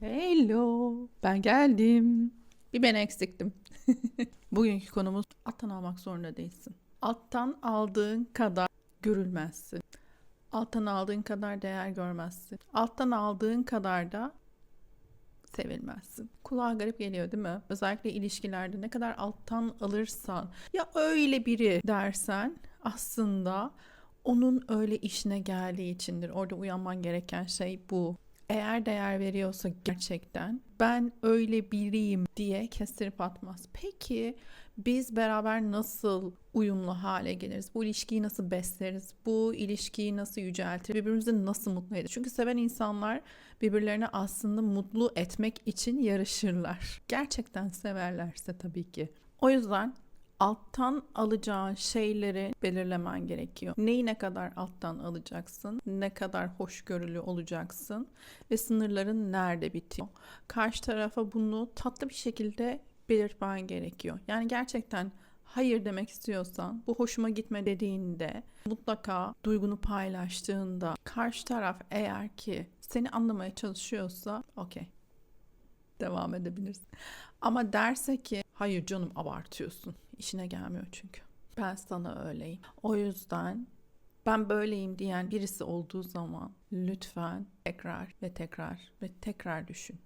Hello, ben geldim. Bir ben eksiktim. Bugünkü konumuz alttan almak zorunda değilsin. Alttan aldığın kadar görülmezsin. Alttan aldığın kadar değer görmezsin. Alttan aldığın kadar da sevilmezsin. Kulağa garip geliyor değil mi? Özellikle ilişkilerde ne kadar alttan alırsan ya öyle biri dersen aslında onun öyle işine geldiği içindir. Orada uyanman gereken şey bu. Eğer değer veriyorsa gerçekten ben öyle biriyim diye kestirip atmaz. Peki biz beraber nasıl uyumlu hale geliriz? Bu ilişkiyi nasıl besleriz? Bu ilişkiyi nasıl yüceltir? Birbirimizi nasıl mutlu ederiz? Çünkü seven insanlar birbirlerini aslında mutlu etmek için yarışırlar. Gerçekten severlerse tabii ki. O yüzden alttan alacağın şeyleri belirlemen gerekiyor. Neyi ne kadar alttan alacaksın, ne kadar hoşgörülü olacaksın ve sınırların nerede bitiyor. Karşı tarafa bunu tatlı bir şekilde belirtmen gerekiyor. Yani gerçekten hayır demek istiyorsan, bu hoşuma gitme dediğinde, mutlaka duygunu paylaştığında, karşı taraf eğer ki seni anlamaya çalışıyorsa, okey devam edebilirsin. Ama derse ki hayır canım abartıyorsun. İşine gelmiyor çünkü. Ben sana öyleyim. O yüzden ben böyleyim diyen birisi olduğu zaman lütfen tekrar ve tekrar ve tekrar düşün.